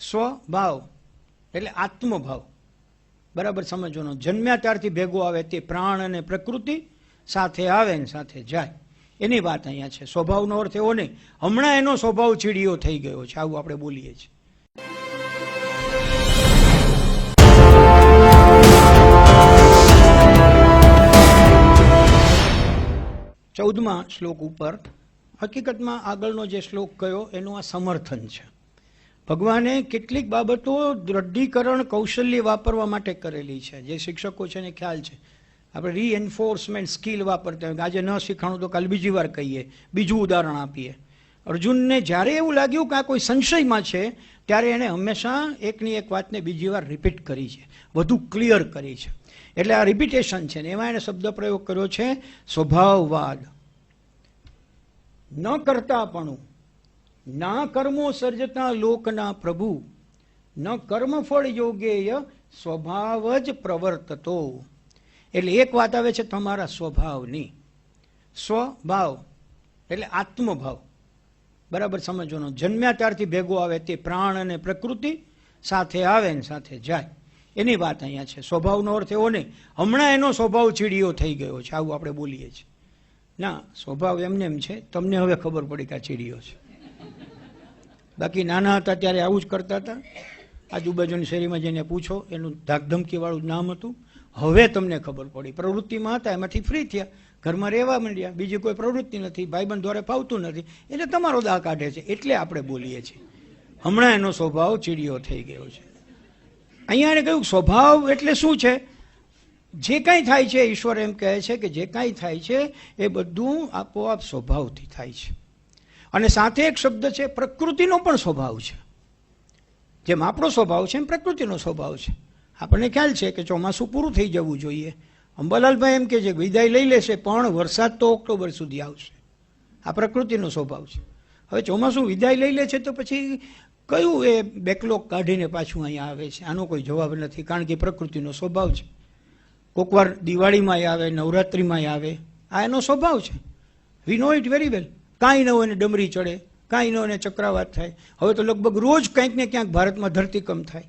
સ્વભાવ. એટલે આત્મભાવ. બરાબર સમજવાનો. જન્મ્યા ત્યારથી ભેગો આવે તે પ્રાણ અને પ્રકૃતિ સાથે આવે ને સાથે જાય. એની વાત અહીંયા છે. સ્વભાવનો અર્થ એવો નહીં. હમણાં એનો સ્વભાવ ચીડિયો થઈ ગયો છે. આવું આપણે બોલીએ છીએ. ચૌદમા શ્લોક ઉપર હકીકતમાં આગળનો જે શ્લોક કયો, એનું આ સમર્થન છે. ભગવાને કેટલીક બાબતો દ્રઢીકરણ કૌશલ્ય વાપરવા માટે કરેલી છે. જે શિક્ષકો છે એને ખ્યાલ છે. આપણે રીએન્ફોર્સમેન્ટ સ્કિલ વાપરતા હોય. આજે ન શીખાણું તો કાલ બીજી વાર કહીએ. બીજું ઉદાહરણ આપીએ. અર્જુનને જ્યારે એવું લાગ્યું કે આ કોઈ સંશયમાં છે, ત્યારે એણે હંમેશા એકની એક વાતને બીજી વાર રિપીટ કરી છે. વધુ ક્લિયર કરી છે. એટલે આ રિપીટેશન છે ને એમાં એણે શબ્દ પ્રયોગ કર્યો છે, સ્વભાવવાદ. ન કરતાપણું. ના કર્મો સર્જતા લોકના પ્રભુ, ન કર્મફળ યોગેય સ્વભાવ જ પ્રવર્તતો. એટલે એક વાત આવે છે તમારા સ્વભાવની. સ્વભાવ એટલે આત્મભાવ. બરાબર સમજવાનો. જન્મ્યા ત્યારથી ભેગો આવે તે પ્રાણ અને પ્રકૃતિ સાથે આવે ને સાથે જાય. એની વાત અહીંયા છે. સ્વભાવનો અર્થ એવો નહીં. હમણાં એનો સ્વભાવ ચીડિયો થઈ ગયો છે. આવું આપણે બોલીએ છીએ. ના, સ્વભાવ એમને એમ છે. તમને હવે ખબર પડી કે આ ચીડિયો છે. બાકી નાના હતા ત્યારે આવું જ કરતા હતા. આજુબાજુની શેરીમાં જઈને પૂછો, એનું ધાકધમકીવાળું નામ હતું. હવે તમને ખબર પડી. પ્રવૃત્તિમાં હતા, એમાંથી ફ્રી થયા. ઘરમાં રહેવા માંડ્યા. બીજી કોઈ પ્રવૃત્તિ નથી, ભાઈબંધ દ્વારા ફાવતું નથી. એટલે તમારો દા કાઢે છે. એટલે આપણે બોલીએ છીએ. હમણાં એનો સ્વભાવ ચીડિયો થઈ ગયો છે. અહીંયા એને કહ્યું, સ્વભાવ એટલે શું છે? જે કાંઈ થાય છે, ઈશ્વર એમ કહે છે કે જે કાંઈ થાય છે, એ બધું આપોઆપ સ્વભાવથી થાય છે. અને સાથે એક શબ્દ છે, પ્રકૃતિનો પણ સ્વભાવ છે. જેમ આપણો સ્વભાવ છે, એમ પ્રકૃતિનો સ્વભાવ છે. આપણને ખ્યાલ છે કે ચોમાસું પૂરું થઈ જવું જોઈએ. અંબાલાલભાઈ એમ કે છે વિદાય લઈ લેશે, પણ વરસાદ તો ઓક્ટોબર સુધી આવશે. આ પ્રકૃતિનો સ્વભાવ છે. હવે ચોમાસું વિદાય લઈ લે છે તો પછી કયું એ બેકલોગ કાઢીને પાછું અહીંયા આવે છે? આનો કોઈ જવાબ નથી, કારણ કે પ્રકૃતિનો સ્વભાવ છે. કોકવાર દિવાળીમાં આવે, નવરાત્રિમાં આવે. આ એનો સ્વભાવ છે. વી નો ઇટ વેરી વેલ કાંઈ ન હોય ને ડમરી ચડે, કાંઈ ન હોય ને ચક્રાવાત થાય. હવે તો લગભગ રોજ કંઈક ને ક્યાંક ભારતમાં ધરતીકંપ થાય.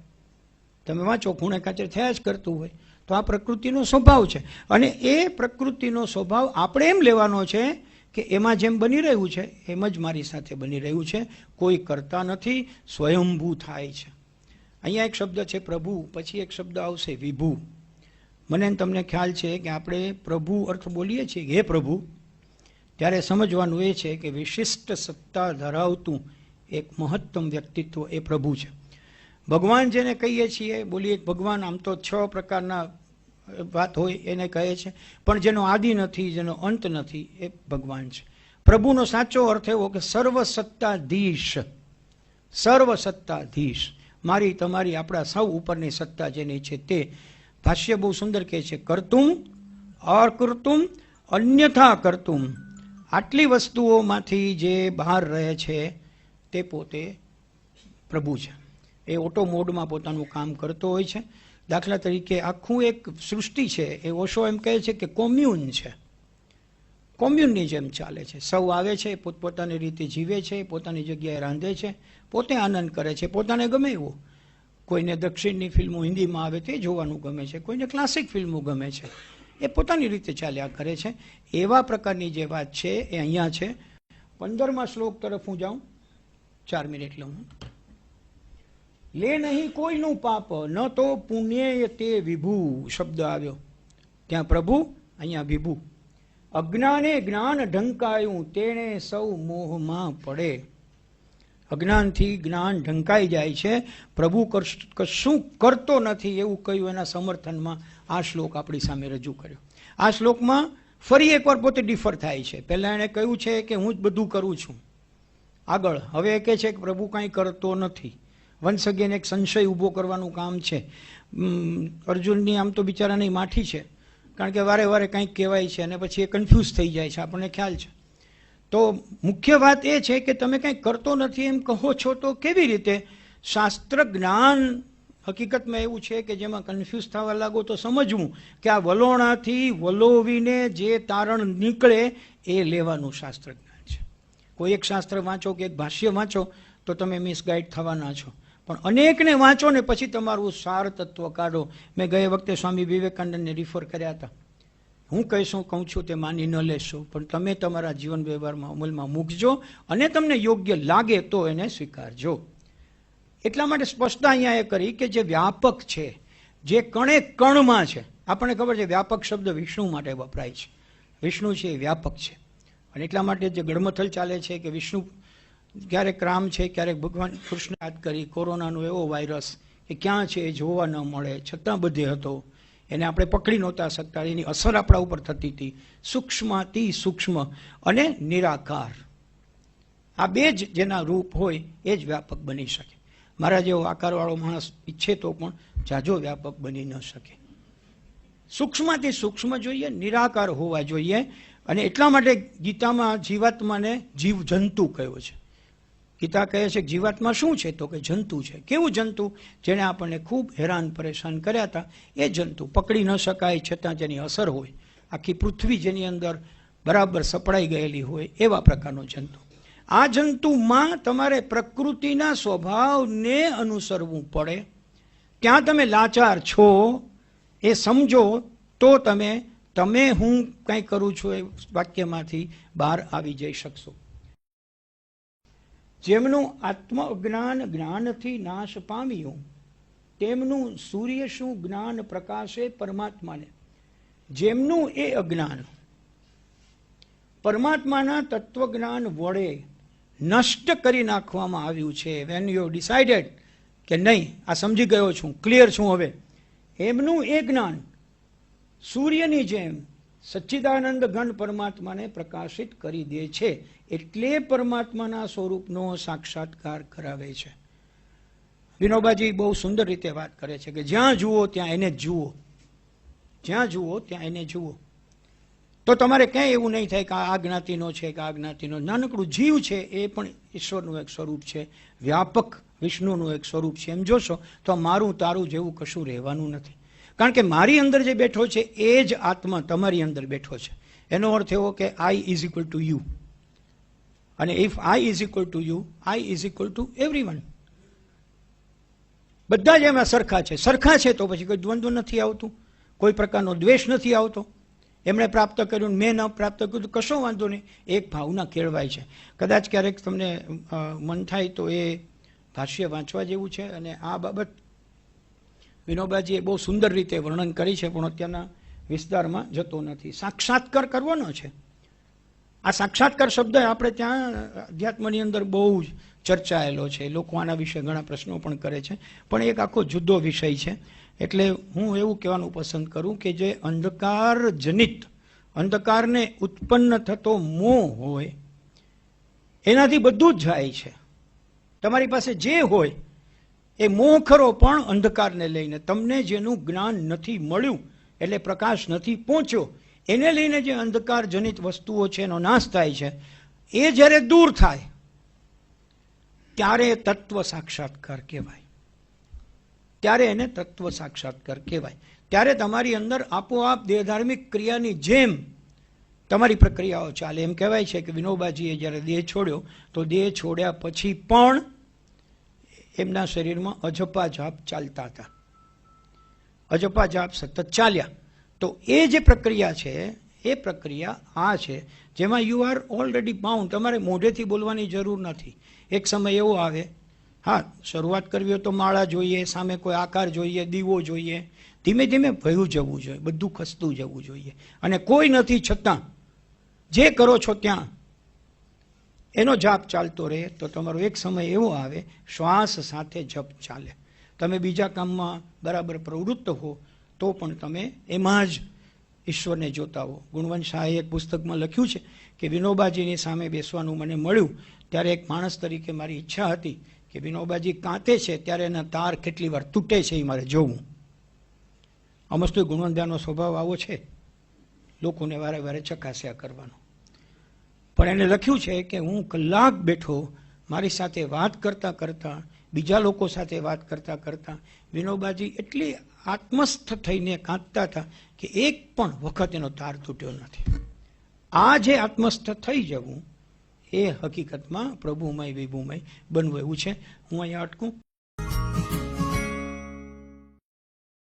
તમે વાંચો, ખૂણે કાચે થયા જ કરતું હોય. તો આ પ્રકૃતિનો સ્વભાવ છે. અને એ પ્રકૃતિનો સ્વભાવ આપણે એમ લેવાનો છે કે એમાં જેમ બની રહ્યું છે, એમ જ મારી સાથે બની રહ્યું છે. કોઈ કરતા નથી, સ્વયંભૂ થાય છે. અહીંયા એક શબ્દ છે પ્રભુ, પછી એક શબ્દ આવશે વિભુ. મને તમને ખ્યાલ છે કે આપણે પ્રભુ અર્થ બોલીએ છીએ હે પ્રભુ? ત્યારે સમજવાનું એ છે કે વિશિષ્ટ સત્તા ધરાવતું એક મહત્તમ વ્યક્તિત્વ એ પ્રભુ છે. ભગવાન જેને કહીએ છીએ, બોલીએ ભગવાન આમ તો છ પ્રકારના વાત હોય એને કહે છે, પણ જેનો આદિ નથી, જેનો અંત નથી એ ભગવાન છે. પ્રભુનો સાચો અર્થ એવો કે સર્વસત્તાધીશ સર્વસત્તાધીશ મારી તમારી આપણા સૌ ઉપરની સત્તા જેની છે તે ભાષ્ય બહુ સુંદર કહે છે કરતું અકૃતું અન્યથા કરતું આટલી વસ્તુઓમાંથી જે બહાર રહે છે, તે પોતે પ્રભુ છે. એ ઓટો મોડમાં પોતાનું કામ કરતો હોય છે. દાખલા તરીકે આખું એક સૃષ્ટિ છે, એ ઓશો એમ કહે છે કે કોમ્યુન છે. કોમ્યુનની જેમ ચાલે છે. સૌ આવે છે, પોતપોતાની રીતે જીવે છે, પોતાની જગ્યાએ રાંધે છે, પોતે આનંદ કરે છે, પોતાને ગમે એવું. કોઈને દક્ષિણની ફિલ્મો હિન્દીમાં આવે તે જોવાનું ગમે છે, કોઈને ક્લાસિક ફિલ્મો ગમે છે. એ પોતાની રીતે ચાલ્યા કરે છે. એવા પ્રકારની જે વાત છે એ અહીંયા છે. પંદરમા શ્લોક તરફ હું જાઉં. ચાર મિનિટ લઉં લે નહીં કોઈનું પાપ, ન તો પુણ્ય તે વિભુ શબ્દ આવ્યો. ત્યાં પ્રભુ, અહીંયા વિભુ. અજ્ઞાને જ્ઞાન ઢંકાયું, તેણે સૌ મોહમાં પડે. અજ્ઞાનથી જ્ઞાન ઢંકાઈ જાય છે. પ્રભુ કશું કરતો નથી એવું કહ્યું એના સમર્થનમાં આ શ્લોક આપણી સામે રજૂ કર્યો. આ શ્લોકમાં ફરી એકવાર પોતે ડિફર થાય છે. પહેલાં એણે કહ્યું છે કે હું જ બધું કરું છું. આગળ, હવે એ કહે છે કે પ્રભુ કાંઈ કરતો નથી. વન્સ અગેન એક સંશય ઊભો કરવાનું કામ છે. અર્જુનની આમ તો બિચારાની માઠી છે. કારણ કે વારે વારે કંઈક કહેવાય છે અને પછી એ કન્ફ્યુઝ થઈ જાય છે. આપણને ખ્યાલ છે. તો મુખ્ય વાત એ છે કે તમે કંઈ કરતો નથી એમ કહો છો તો કેવી રીતે? શાસ્ત્ર જ્ઞાન હકીકતમાં એવું છે કે જેમાં કન્ફ્યુઝ થવા લાગો તો સમજવું કે આ વલોણાથી વલોવીને જે તારણ નીકળે એ લેવાનું શાસ્ત્ર જ્ઞાન છે. કોઈ એક શાસ્ત્ર વાંચો કે એક ભાષ્ય વાંચો તો તમે મિસગાઈડ થવાના છો. પણ અનેકને વાંચો ને પછી તમારું સાર તત્વ કાઢો. મેં ગયે વખતે સ્વામી વિવેકાનંદને રિફર કર્યા હતા. હું કહીશું કહું છું, તે માની ન લેશો. પણ તમે તમારા જીવન વ્યવહારમાં અમલમાં મૂકજો અને તમને યોગ્ય લાગે તો એને સ્વીકારજો. એટલા માટે સ્પષ્ટતા અહીંયા એ કરી કે જે વ્યાપક છે, જે કણે કણમાં છે, આપણને ખબર છે વ્યાપક શબ્દ વિષ્ણુ માટે વપરાય છે. વિષ્ણુ છે એ વ્યાપક છે. અને એટલા માટે જે ગડમથલ ચાલે છે કે વિષ્ણુ ક્યારેક રામ છે, ક્યારેક ભગવાન કૃષ્ણ યાદ કરી, કોરોનાનો એવો વાયરસ કે ક્યાં છે એ જોવા ન મળે, છતાં બધે હતો. એને આપણે પકડી નહોતા શકતા. એની અસર આપણા ઉપર થતી હતી. સૂક્ષ્માતિ સૂક્ષ્મ અને નિરાકાર. આ બે જ જેના રૂપ હોય એ જ વ્યાપક બની શકે. મારા જેવો આકારવાળો માણસ ઈચ્છે તો પણ જાજો વ્યાપક બની ન શકે. સૂક્ષ્મથી સૂક્ષ્મ જોઈએ, નિરાકાર હોવા જોઈએ. અને એટલા માટે ગીતામાં જીવાત્માને જીવ જંતુ કહ્યો છે. ગીતા કહે છે કે જીવાત્મા શું છે? તો કે જંતુ છે. કેવું જંતુ? જેણે આપણને ખૂબ હેરાન પરેશાન કર્યા હતા. એ જંતુ પકડી ન શકાય, છતાં જેની અસર હોય. આખી પૃથ્વી જેની અંદર બરાબર સપડાઈ ગયેલી હોય એવા પ્રકારનો જંતુ. આ જંતુમાં તમારે પ્રકૃતિના સ્વભાવને અનુસરવું પડે. ત્યાં તમે લાચાર છો, એ સમજો, તો તમે તમે હું કંઈ કરું છું એ વાક્યમાંથી બહાર આવી જઈ શકશો. જેમનું આત્મ અજ્ઞાન જ્ઞાનથી નાશ પામ્યું, તેમનું સૂર્ય શું જ્ઞાન પ્રકાશે પરમાત્માને? જેમનું એ અજ્ઞાન, પરમાત્માના તત્વજ્ઞાન વડે નષ્ટ કરી નાખવામાં આવ્યું છે. વેન યુ ડિસાઇડેડ કે નહીં, આ સમજી ગયો છું ક્લિયર છું હવે. એમનું એ જ્ઞાન, સૂર્યની જેમ સચ્ચિદાનંદ ગણ પરમાત્માને પ્રકાશિત કરી દે છે એટલે પરમાત્માના સ્વરૂપનો સાક્ષાત્કાર કરાવે છે. વિનોબાજી બહુ સુંદર રીતે વાત કરે છે કે જ્યાં જુઓ ત્યાં એને જુઓ. જ્યાં જુઓ ત્યાં એને જુઓ. તો તમારે ક્યાંય એવું નહીં થાય કે આ જ્ઞાતિનો છે કે આ જ્ઞાતિનો. નાનકડું જીવ છે એ પણ ઈશ્વરનું એક સ્વરૂપ છે. વ્યાપક વિષ્ણુનું એક સ્વરૂપ છે. એમ જોશો તો મારું તારું જેવું કશું રહેવાનું નથી. કારણ કે મારી અંદર જે બેઠો છે, એ જ આત્મા તમારી અંદર બેઠો છે. એનો અર્થ એવો કે I is equal to you અને if I is equal to you I is equal to every બધા જ એમાં સરખા છે. સરખા છે તો પછી કોઈ દ્વંદ્વ નથી આવતું. કોઈ પ્રકારનો દ્વેષ નથી આવતો. એમણે પ્રાપ્ત કર્યું મેં ન પ્રાપ્ત કર્યું તો કશો વાંધો નહીં. એક ભાવના કેળવાય છે. કદાચ ક્યારેક તમને મન થાય તો એ ભાષ્ય વાંચવા જેવું છે અને આ બાબત વિનોબાજીએ બહુ સુંદર રીતે વર્ણન કરી છે, પણ અત્યારના વિસ્તારમાં જતો નથી. સાક્ષાત્કાર કરવાનો છે. આ સાક્ષાત્કાર શબ્દ આપણે ત્યાં અધ્યાત્મની અંદર બહુ જ ચર્ચાયેલો છે. લોકો આના વિશે ઘણા પ્રશ્નો પણ કરે છે. પણ એક આખો જુદો વિષય છે. એટલે હું એવું કહેવાનું પસંદ કરું કે જે અંધકાર જનિત, અંધકારને ઉત્પન્ન થતો મોહ હોય, એનાથી બધું જ જાય છે. તમારી પાસે જે હોય એ મોહ ખરો પણ અંધકારને લઈને તમને જેનું જ્ઞાન નથી મળ્યું, એટલે પ્રકાશ નથી પહોંચ્યો, એને લઈને જે અંધકાર જનિત વસ્તુઓ છે એનો નાશ થાય છે, એ જ્યારે દૂર થાય, ત્યારે તત્વ સાક્ષાત્કાર કહેવાય. ત્યારે એને તત્વ સાક્ષાત્કાર કહેવાય. ત્યારે તમારી અંદર આપોઆપ દેહધાર્મિક ક્રિયાની જેમ તમારી પ્રક્રિયાઓ ચાલે. એમ કહેવાય છે કે વિનોબાજીએ જ્યારે દેહ છોડ્યો, તો દેહ છોડ્યા પછી પણ એમના શરીરમાં અજપા જાપ ચાલતા હતા. અજપા જાપ સતત ચાલ્યા. તો એ જે પ્રક્રિયા છે, એ પ્રક્રિયા આ છે, જેમાં યુ આર ઓલરેડી બાઉન્ડ તમારે મોઢેથી બોલવાની જરૂર નથી. એક સમય એવો આવે, હા, શરૂઆત કરવી હોય તો માળા જોઈએ, સામે કોઈ આકાર જોઈએ, દીવો જોઈએ. ધીમે ધીમે ભયું જવું જોઈએ, બધું ખસતું જવું જોઈએ. અને કોઈ નથી છતાં, જે કરો છો ત્યાં એનો જાપ ચાલતો રહે, તો તમારો એક સમય એવો આવે, શ્વાસ સાથે જપ ચાલે. તમે બીજા કામમાં બરાબર પ્રવૃત્ત હો, તો પણ તમે એમાં જ ઈશ્વરને જોતા હો. ગુણવંત શાહે એક પુસ્તકમાં લખ્યું છે કે વિનોબાજીની સામે બેસવાનું મને મળ્યું, ત્યારે એક માણસ તરીકે મારી ઈચ્છા હતી કે વિનોબાજી કાંતે છે, ત્યારે એના તાર કેટલી વાર તૂટે છે એ મારે જોવું. અમસ્તુ ગુણવંતાનો સ્વભાવ આવો છે. લોકોને વારે વારે ચકાસ્યા કરવાનો. પણ એને લખ્યું છે કે હું કલાક બેઠો મારી સાથે વાત કરતાં કરતાં, બીજા લોકો સાથે વાત કરતાં કરતાં વિનોબાજી એટલી આત્મસ્થ થઈને કાંતતા હતા કે એક પણ વખત એનો તાર તૂટ્યો નથી. આ જે આત્મસ્થ થઈ જવું, એ હકીકતમાં પ્રભુમય, વિભુમય બનવું એવું છે. હું અહીંયા અટકું.